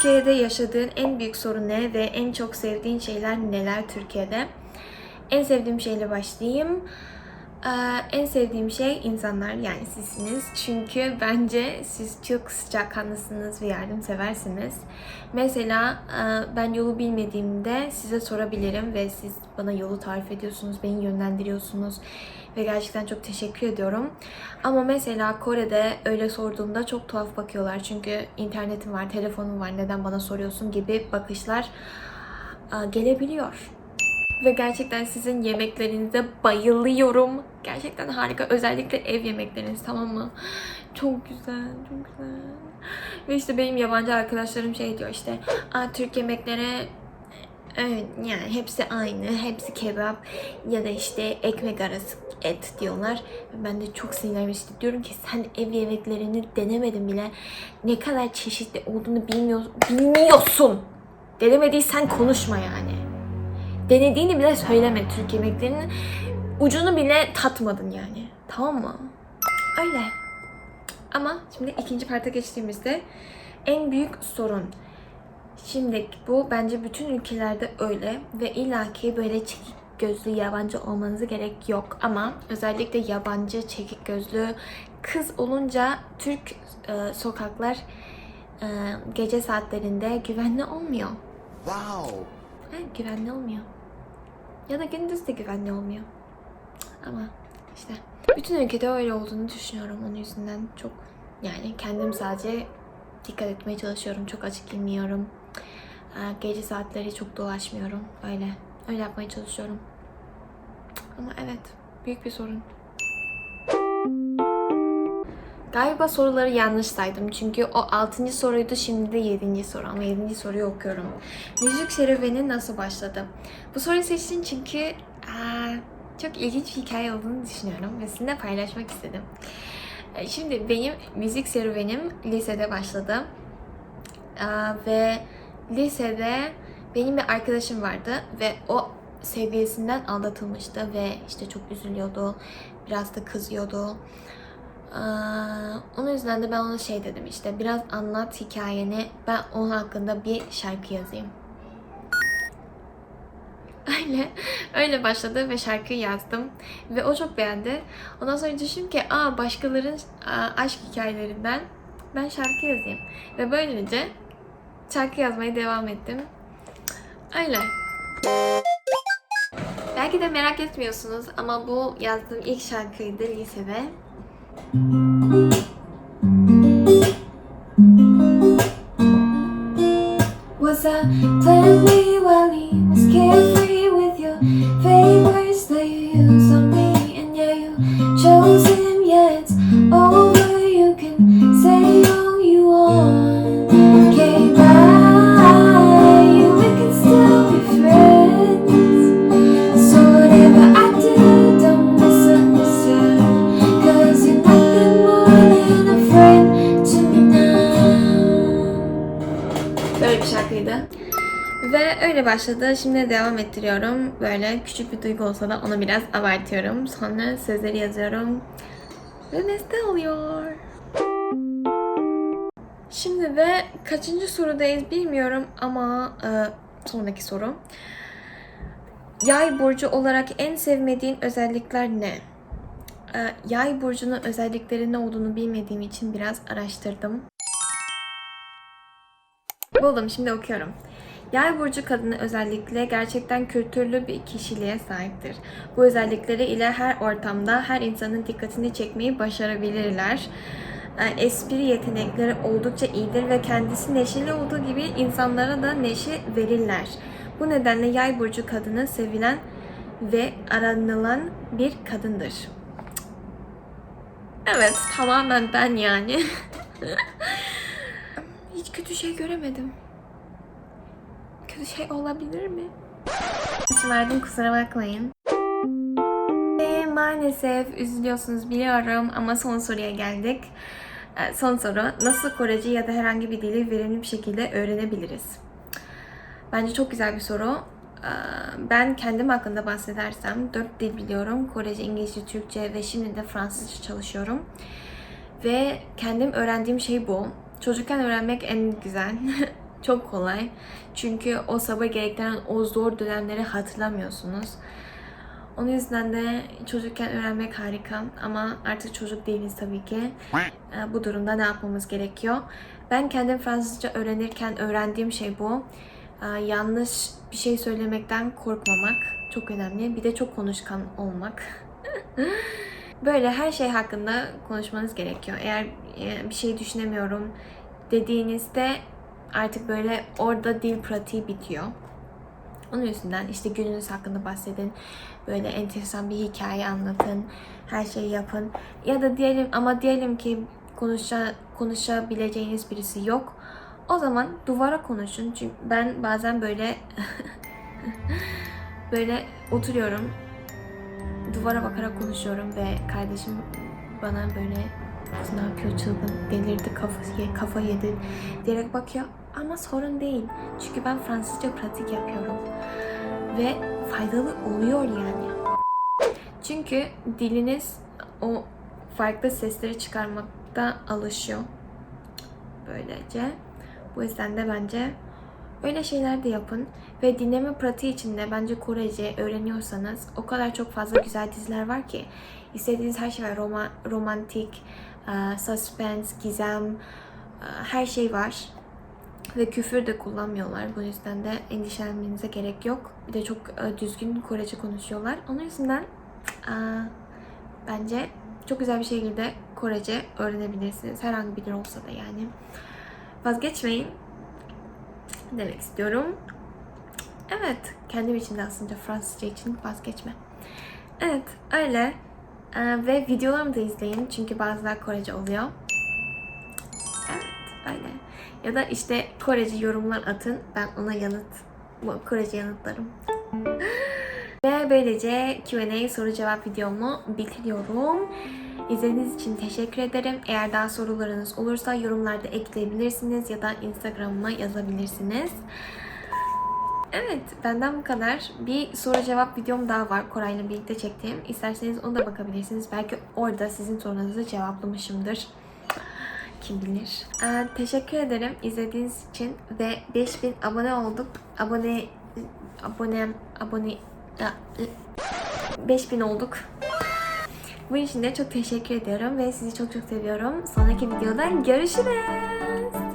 Türkiye'de yaşadığın en büyük sorun ne ve en çok sevdiğin şeyler neler Türkiye'de? En sevdiğim şeyle başlayayım. Ee, en sevdiğim şey insanlar yani sizsiniz. Çünkü bence siz çok sıcakkanlısınız ve yardımseversiniz. Mesela e, ben yolu bilmediğimde size sorabilirim ve siz bana yolu tarif ediyorsunuz, beni yönlendiriyorsunuz ve gerçekten çok teşekkür ediyorum. Ama mesela Kore'de öyle sorduğumda çok tuhaf bakıyorlar. Çünkü internetim var, telefonum var, neden bana soruyorsun gibi bakışlar e, gelebiliyor. Ve gerçekten sizin yemeklerinize bayılıyorum. Gerçekten harika. Özellikle ev yemekleriniz tamam mı? Çok güzel, çok güzel. Ve işte benim yabancı arkadaşlarım şey diyor işte. Aa, Türk yemekleri evet, yani hepsi aynı. Hepsi kebap ya da işte ekmek arası et diyorlar. Ben de çok sinirlenmiş. İşte diyorum ki sen ev yemeklerini denemedin bile. Ne kadar çeşitli olduğunu bilmiyor, bilmiyorsun. Denemediysen konuşma yani denediğini bile söyleme Türk yemeklerinin. Ucunu bile tatmadın yani. Tamam mı? Öyle. Ama şimdi ikinci parta geçtiğimizde en büyük sorun. Şimdi bu bence bütün ülkelerde öyle ve illaki böyle çekik gözlü yabancı olmanıza gerek yok ama özellikle yabancı çekik gözlü kız olunca Türk e, sokaklar e, gece saatlerinde güvenli olmuyor. Wow. Ha, güvenli olmuyor. Ya da gündüz de güvenli olmuyor. Ama işte bütün ülkede öyle olduğunu düşünüyorum. Onun yüzünden çok yani kendim sadece dikkat etmeye çalışıyorum. Çok açık giymiyorum. Ha, Gece saatleri çok dolaşmıyorum. Öyle. Öyle yapmaya çalışıyorum. Ama evet. Büyük bir sorun. Galiba soruları yanlış saydım. Çünkü o 6. soruydu şimdi de 7. soru. Ama 7. soruyu okuyorum. Müzik serüveni nasıl başladı? Bu soruyu seçtim çünkü aa, çok ilginç bir hikaye olduğunu düşünüyorum ve sizinle paylaşmak istedim. E, Şimdi benim müzik serüvenim lisede başladı. Aa, ve lisede benim bir arkadaşım vardı ve o sevgilisinden aldatılmıştı ve işte çok üzülüyordu. Biraz da kızıyordu. Aa, onun yüzden de ben ona şey dedim işte biraz anlat hikayeni ben onun hakkında bir şarkı yazayım. Öyle, öyle başladı ve şarkıyı yazdım ve o çok beğendi. Ondan sonra düşündüm ki aa başkalarının aşk hikayelerinden ben şarkı yazayım. Ve böylece şarkı yazmaya devam ettim. Öyle. Belki de merak etmiyorsunuz ama bu yazdığım ilk şarkıydı lisede. Öyle başladı. Şimdi devam ettiriyorum. Böyle küçük bir duygu olsa da onu biraz abartıyorum. Sonra sözleri yazıyorum. Ve beste oluyor. Şimdi ve kaçıncı sorudayız bilmiyorum ama e, sonraki soru. Yay burcu olarak en sevmediğin özellikler ne? E, Yay burcunun özellikleri ne olduğunu bilmediğim için biraz araştırdım. Buldum şimdi okuyorum. Yay burcu kadını özellikle gerçekten kültürlü bir kişiliğe sahiptir. Bu özellikleri ile her ortamda her insanın dikkatini çekmeyi başarabilirler. Ee, Espri yetenekleri oldukça iyidir ve kendisi neşeli olduğu gibi insanlara da neşe verirler. Bu nedenle yay burcu kadını sevilen ve aranılan bir kadındır. Evet, tamamen ben yani. Hiç kötü şey göremedim. Şey olabilir mi? Verdim kusura bakmayın. Ve maalesef üzülüyorsunuz biliyorum ama son soruya geldik. Ee, Son soru. Nasıl Korece ya da herhangi bir dili verimli bir şekilde öğrenebiliriz? Bence çok güzel bir soru. Ee, Ben kendim hakkında bahsedersem 4 dil biliyorum. Korece, İngilizce, Türkçe ve şimdi de Fransızca çalışıyorum. Ve kendim öğrendiğim şey bu. Çocukken öğrenmek en güzel. çok kolay. Çünkü o sabır gerektiren o zor dönemleri hatırlamıyorsunuz. Onun yüzden de çocukken öğrenmek harika ama artık çocuk değiliz tabii ki. Ee, Bu durumda ne yapmamız gerekiyor? Ben kendim Fransızca öğrenirken öğrendiğim şey bu. Ee, Yanlış bir şey söylemekten korkmamak çok önemli. Bir de çok konuşkan olmak. Böyle her şey hakkında konuşmanız gerekiyor. Eğer e, bir şey düşünemiyorum dediğinizde artık böyle orada dil pratiği bitiyor. Onun yüzünden işte gününüz hakkında bahsedin. Böyle enteresan bir hikaye anlatın. Her şeyi yapın. Ya da diyelim ama diyelim ki konuşa, konuşabileceğiniz birisi yok. O zaman duvara konuşun. Çünkü ben bazen böyle böyle oturuyorum. Duvara bakarak konuşuyorum ve kardeşim bana böyle kız ne yapıyor çılgın delirdi kafa, kafa yedi diyerek bakıyor. Ama sorun değil. Çünkü ben Fransızca pratik yapıyorum. Ve faydalı oluyor yani. Çünkü diliniz o farklı sesleri çıkarmakta alışıyor. Böylece. Bu yüzden de bence öyle şeyler de yapın. Ve dinleme pratiği için de bence Korece öğreniyorsanız o kadar çok fazla güzel diziler var ki. istediğiniz her şey var. Roma, romantik, suspense, gizem, her şey var. Ve küfür de kullanmıyorlar. Bu yüzden de endişelenmenize gerek yok. Bir de çok e, düzgün Korece konuşuyorlar. Onun yüzden e, bence çok güzel bir şekilde Korece öğrenebilirsiniz. Herhangi bir dil olsa da yani. Vazgeçmeyin demek istiyorum. Evet, kendim için de aslında Fransızca için vazgeçme. Evet, öyle. E, ve videolarımı da izleyin çünkü bazılar Korece oluyor. Ya da işte Korece yorumlar atın. Ben ona yanıt, Korece yanıtlarım. Ve böylece Q&A soru cevap videomu bitiriyorum. İzlediğiniz için teşekkür ederim. Eğer daha sorularınız olursa yorumlarda ekleyebilirsiniz ya da Instagram'ıma yazabilirsiniz. Evet, benden bu kadar. Bir soru cevap videom daha var Koray'la birlikte çektiğim. İsterseniz ona da bakabilirsiniz. Belki orada sizin sorunuzu cevaplamışımdır. Kim bilir. Ee, teşekkür ederim izlediğiniz için ve 5000 abone olduk. Abone abonem abone Ya, 5000 olduk. Bu için de çok teşekkür ediyorum ve sizi çok çok seviyorum. Sonraki videoda görüşürüz.